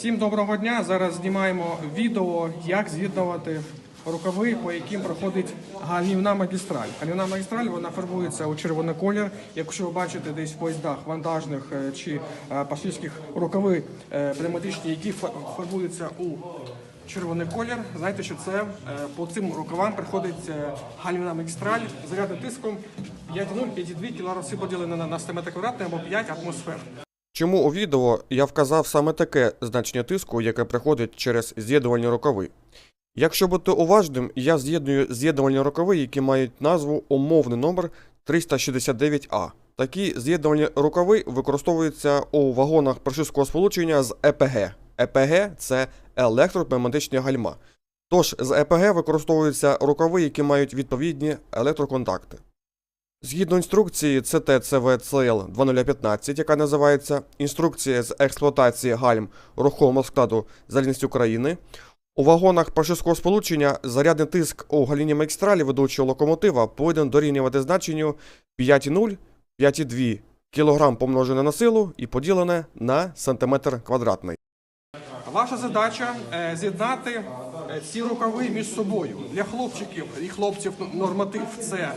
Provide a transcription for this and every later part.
Всім доброго дня! Зараз знімаємо відео, як з'єднувати рукави, по яким проходить гальмівна магістраль. Гальмівна магістраль вона фарбується у червоний колір. Якщо ви бачите десь в поїздах вантажних е, чи е, рукави е, пневматичні, які фа- фарбуються у червоний колір, знаєте, що це по цим рукавам приходить гальмівна магістраль з зарядним тиском 5,0-5,2 кілорази поділено на 100 метрів квадратних або 5 атмосфер. Чому у відео я вказав саме таке значення тиску, яке приходить через з'єднувальні рукави? Якщо бути уважним, я з'єдную з'єднувальні рукави, які мають назву умовний номер 369А. Такі з'єднувальні рукави використовуються у вагонах прошивського сполучення з ЕПГ. ЕПГ це електропневматичні гальма. Тож з ЕПГ використовуються рукави, які мають відповідні електроконтакти. Згідно інструкції ЦТЦВЦЛ 2015, яка називається Інструкція з експлуатації гальм рухомого складу залізниць України, у вагонах пашистського сполучення зарядний тиск у галіні магістралі ведучого локомотива повинен дорівнювати значенню 5,0 5,2 кг помножене на силу і поділене на сантиметр квадратний. Ваша задача е, з'єднати ці рукави між собою. Для хлопчиків і хлопців норматив це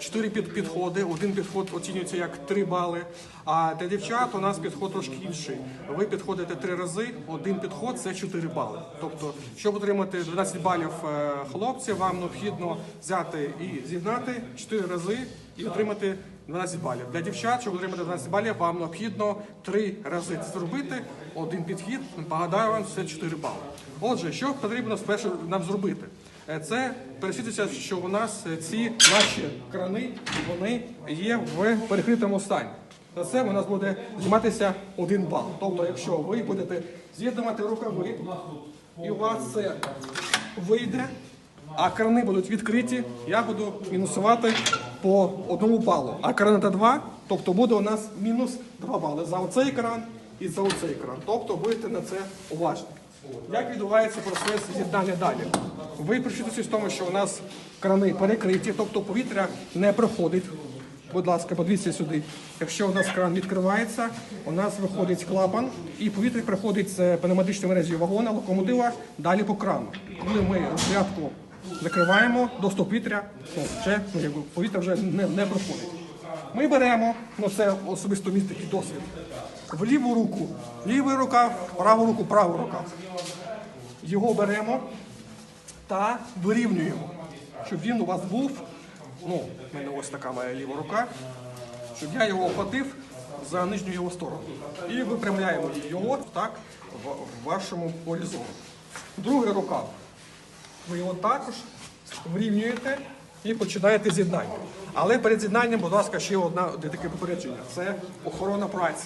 4 під підходи. Один підход оцінюється як 3 бали. А для дівчат у нас підход трошки інший. Ви підходите 3 рази, один підход це 4 бали. Тобто, щоб отримати 12 балів е, хлопців, вам необхідно взяти і зігнати 4 рази і отримати 12 балів. Для дівчат, щоб отримати 12 балів, вам необхідно 3 рази зробити. Один підхід, погадаю вам, це 4 бали. Отже, що потрібно спершу нам зробити? Е, Це пересвідчиться, що у нас е, ці наші крани вони є в перекритому стані. За це у нас буде зніматися один бал. Тобто, якщо ви будете з'єднувати рукави, і у вас це вийде, а крани будуть відкриті, я буду мінусувати по одному балу. А кран та два, тобто буде у нас мінус 2 бали за оцей кран і за оцей кран. Тобто будете на це уважні. Як відбувається процес з'єднання далі? Ви причитися з тому, що у нас крани перекриті, тобто повітря не проходить. Будь ласка, подивіться сюди. Якщо у нас кран відкривається, у нас виходить клапан, і повітря приходить з пневматичної мережі вагона, локомотива далі по крану. Коли ми розрядку закриваємо, доступ повітря, вже, ну, повітря вже не, не проходить. Ми беремо, ну це особисто мій досвід, в ліву руку, лівий рукав, в праву руку, правий рукав. Його беремо та вирівнюємо, щоб він у вас був. Ну, в мене ось така моя ліва рука, щоб я його охватив за нижню його сторону. І випрямляємо його так в, вашому полі зору. Другий рукав. Ви його також вирівнюєте і починаєте з'єднання. Але перед з'єднанням, будь ласка, ще одне таке попередження. Це охорона праці.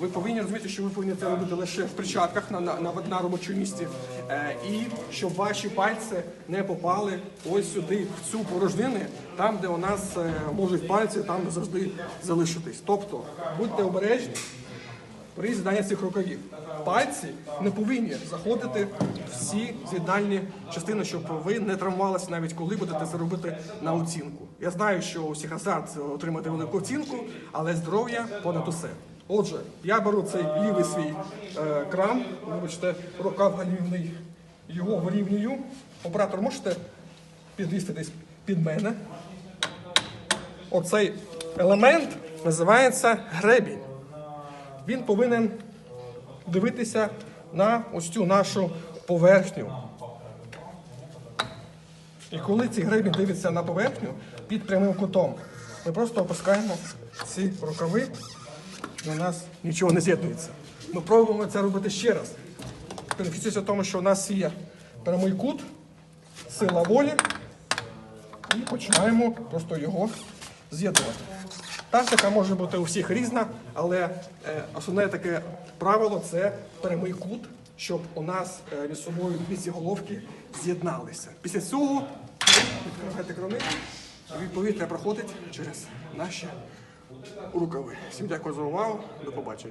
Ви повинні розуміти, що ви повинні це робити лише в перчатках на, на, на, на робочому місці. Е, і щоб ваші пальці не попали ось сюди, в цю порожнину, там, де у нас е, можуть пальці там завжди залишитись. Тобто будьте обережні при з'єднанні цих рукавів. Пальці не повинні заходити всі з'єднальні частини, щоб ви не травмувалися навіть коли будете це робити на оцінку. Я знаю, що у всіх азарт отримати велику оцінку, але здоров'я понад усе. Отже, я беру цей лівий свій е, кран, вибачте, рукав галівний, його вирівнюю. Оператор можете підвісти десь під мене. Оцей елемент називається гребінь він повинен дивитися на ось цю нашу поверхню. І коли цей гребінь дивиться на поверхню під прямим кутом, ми просто опускаємо ці рукави, і у нас нічого не з'єднується. Ми пробуємо це робити ще раз. Перефіксується в тому, що у нас є прямий кут, сила волі, і починаємо просто його з'єднувати. Тактика може бути у всіх різна, але е, основне таке правило це прямий кут, щоб у нас е, між собою дві ці головки з'єдналися. Після цього відкриваєте крани, повітря проходить через наші рукави. Всім дякую за увагу. До побачення.